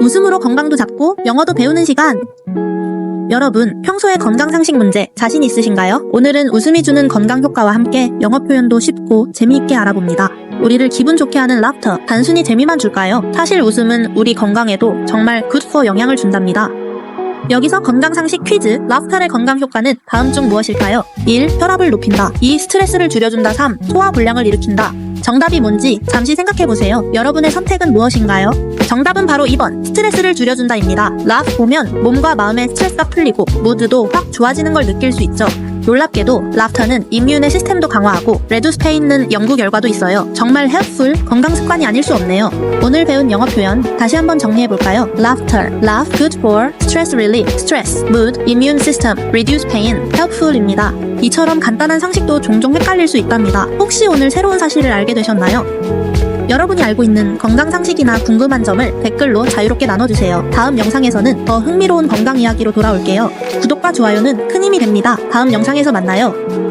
웃음으로 건강도 잡고 영어도 배우는 시간. 여러분, 평소에 건강 상식 문제 자신 있으신가요? 오늘은 웃음이 주는 건강 효과와 함께 영어 표현도 쉽고 재미있게 알아봅니다. 우리를 기분 좋게 하는 라프터, 단순히 재미만 줄까요? 사실 웃음은 우리 건강에도 정말 굿포 영향을 준답니다. 여기서 건강 상식 퀴즈, 라프터의 건강 효과는 다음 중 무엇일까요? 1. 혈압을 높인다. 2. 스트레스를 줄여준다. 3. 소화 불량을 일으킨다. 정답이 뭔지 잠시 생각해보세요. 여러분의 선택은 무엇인가요? 정답은 바로 2번 스트레스를 줄여준다입니다. 라프 보면 몸과 마음의 스트레스가 풀리고 무드도 확 좋아지는 걸 느낄 수 있죠. 놀랍게도 라프터는 임뮤의 시스템도 강화하고 레두스페 있는 연구 결과도 있어요. 정말 헬프풀 건강 습관이 아닐 수 없네요. 오늘 배운 영어 표현 다시 한번 정리해 볼까요? Laughter, laugh, good for, stress relief, stress, mood, immune system, reduce pain, helpful입니다. 이처럼 간단한 상식도 종종 헷갈릴 수 있답니다. 혹시 오늘 새로운 사실을 알게 되셨나요? 여러분이 알고 있는 건강 상식이나 궁금한 점을 댓글로 자유롭게 나눠주세요. 다음 영상에서는 더 흥미로운 건강 이야기로 돌아올게요. 구독과 좋아요는 큰 힘이 됩니다. 다음 영상에서 만나요.